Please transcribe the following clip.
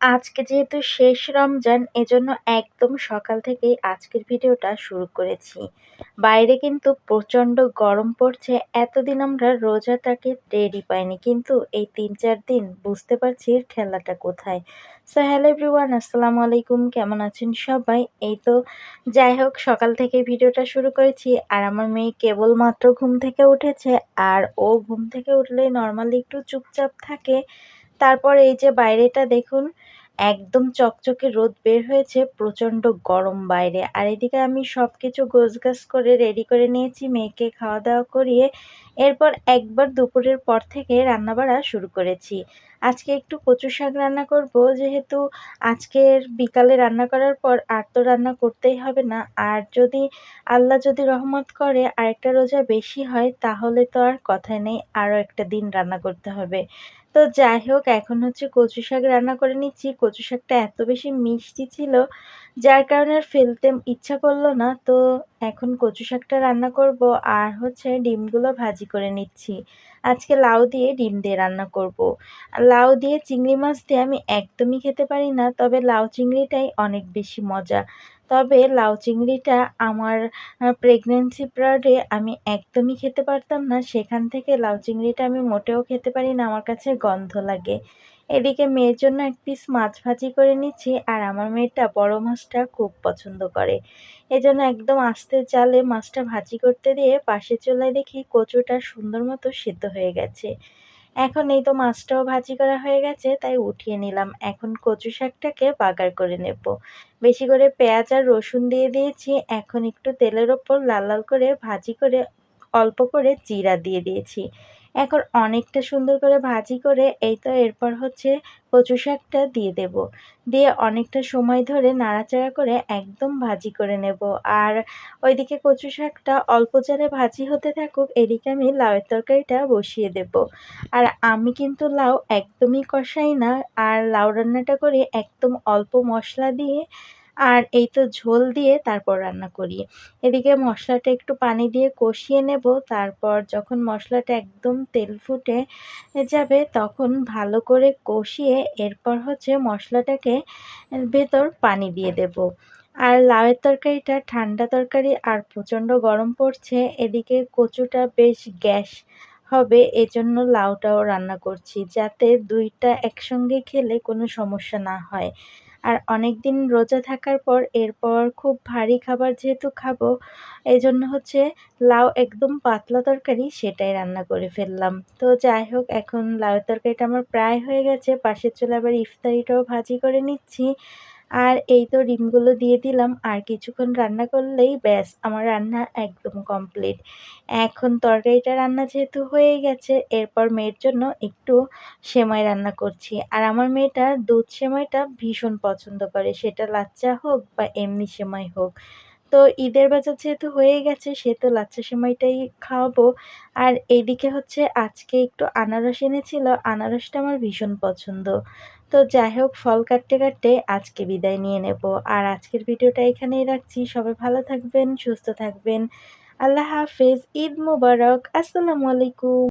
আজকে যেহেতু শেষ রমজান, এজন্য একদম সকাল থেকেই আজকের ভিডিওটা শুরু করেছি। বাইরে কিন্তু প্রচণ্ড গরম পড়ছে, এতদিন আমরা রোজাটাকে রেডি পাইনি। কিন্তু এই তিন চার দিন বুঝতে পারছি খেলাটা কোথায়। সো হ্যালো এভরিওয়ান আসসালামু আলাইকুম, কেমন আছেন সবাই? এই তো যাই হোক, সকাল থেকে ভিডিওটা শুরু করেছি। আর আমার মেয়ে কেবলমাত্র ঘুম থেকে উঠেছে, আর ও ঘুম থেকে উঠলে নর্মালি একটু চুপচাপ থাকে। তারপর এই যে বাইরেটা দেখুন, একদম চকচকে রোদ বের হয়েছে, প্রচণ্ড গরম বাইরে। আর এদিকে আমি সব কিছু গোছগাছ করে রেডি করে নিয়েছি, মেয়েকে খাওয়া দাওয়া করিয়ে। এরপর একবার দুপুরের পর থেকে রান্না রান্নাবাড়া শুরু করেছি। আজকে একটু কচু শাক রান্না করব, যেহেতু আজকের বিকালে রান্না করার পর আর তো রান্না করতেই হবে না। আর যদি আল্লাহ যদি রহমত করে আরেকটা রোজা বেশি হয়, তাহলে তো আর কথাই নেই, আরও একটা দিন রান্না করতে হবে। তো যাই হোক, এখন হচ্ছে কচু শাক রান্না করে নিচ্ছি। কচু শাকটা এত বেশি মিষ্টি ছিল, যার কারণে আর ফেলতে ইচ্ছা করল না। তো এখন কচু শাকটা রান্না করব আর হচ্ছে ডিমগুলো ভাজি করে নিচ্ছি। আজকে লাউ দিয়ে ডিম দিয়ে রান্না করব। লাউ দিয়ে চিংড়ি মাছ দিয়ে আমি একদমই খেতে পারি না, তবে লাউ চিংড়িটাই অনেক বেশি মজা। তবে লাউ চিংড়িটা আমার প্রেগনেন্সি পিরিয়ডে আমি একদমই খেতে পারতাম না। সেখান থেকে লাউ চিংড়িটা আমি মোটেও খেতে পারি না। আমার কাছে গন্ধ লাগে। এদিকে মেয়ের জন্য এক পিস মাছ ভাজি করে নিচ্ছি আর আমার মেয়েটা বড় মাছটা খুব পছন্দ করে। এজন্য একদম আস্তে জালে মাছটা ভাজি করতে দিয়ে পাশে চলে দেখি কচুটা সুন্দর মতো সিদ্ধ হয়ে গেছে। এখন এই তো মাছটাও ভাজি করা হয়ে গেছে, তাই উঠিয়ে নিলাম। এখন কচু শাকটাকে বাগার করে নেব। বেশি করে পেঁয়াজ আর রসুন দিয়ে দিয়েছি। এখন একটু তেলের ওপর লাল লাল করে ভাজি করে অল্প করে জিরা দিয়ে দিয়েছি। এখন অনেকটা সুন্দর করে ভাজি করে এই তো এরপর হচ্ছে কচু শাকটা দিয়ে দেব। দিয়ে অনেকটা সময় ধরে নাড়াচাড়া করে একদম ভাজি করে নেব। আর ওইদিকে কচু শাকটা অল্প জালে ভাজি হতে থাকুক, এদিকে আমি লাউয়ের তরকারিটা বসিয়ে দেব। আর আমি কিন্তু লাউ একদমই কষাই না, আর লাউ রান্নাটা করি একদম অল্প মশলা দিয়ে আর এই তো ঝোল দিয়ে তারপর রান্না করি। এদিকে মশলাটা একটু পানি দিয়ে কষিয়ে নেব, তারপর যখন মশলাটা একদম তেল ফুটে যাবে তখন ভালো করে কষিয়ে এরপর হচ্ছে মশলাটাকে ভেতর পানি দিয়ে দেব। আর লাউয়ের তরকারিটা ঠান্ডা তরকারি আর প্রচণ্ড গরম পড়ছে, এদিকে কচুটা বেশ গ্যাস হবে, এজন্য লাউটাও রান্না করছি যাতে দুইটা একসঙ্গে খেলে কোনো সমস্যা না হয়। আর অনেক দিন রোজা থাকার পর এরপর খুব ভারী খাবার যেহেতু খাব এই জন্য হচ্ছে লাউ একদম পাতলা তরকারি সেটাই রান্না করে ফেললাম। তো যাই হোক, এখন লাউয়ের তরকারিটা আমার প্রায় হয়ে গেছে, পাশের চলে আবার ইফতারিটাও ভাজি করে নিচ্ছি। আর এই তো ডিমগুলো দিয়ে দিলাম, আর কিছুক্ষণ রান্না করলেই ব্যাস, আমার রান্না একদম কমপ্লিট এখন তরকারিটা রান্না যেহেতু হয়ে গেছে, এরপর মেয়ের জন্য একটু সেমাই রান্না করছি। আর আমার মেয়েটা দুধ সেমাইটা ভীষণ পছন্দ করে, সেটা লাচ্চা হোক বা এমনি সেমাই হোক। তো ঈদের বাজার যেহেতু হয়ে গেছে সে তো লাচ্চা সেমাইটাই খাওয়াবো। আর এইদিকে হচ্ছে আজকে একটু আনারস এনেছিল, আনারসটা আমার ভীষণ পছন্দ। তো যাই হোক, ফল কাটতে কাটতে আজকে বিদায় নিয়ে নেব। আর আজকের ভিডিওটা এখানেই রাখছি। সবাই ভালো থাকবেন, সুস্থ থাকবেন। আল্লাহ হাফেজ, ঈদ মুবারক। আসসালামু আলাইকুম।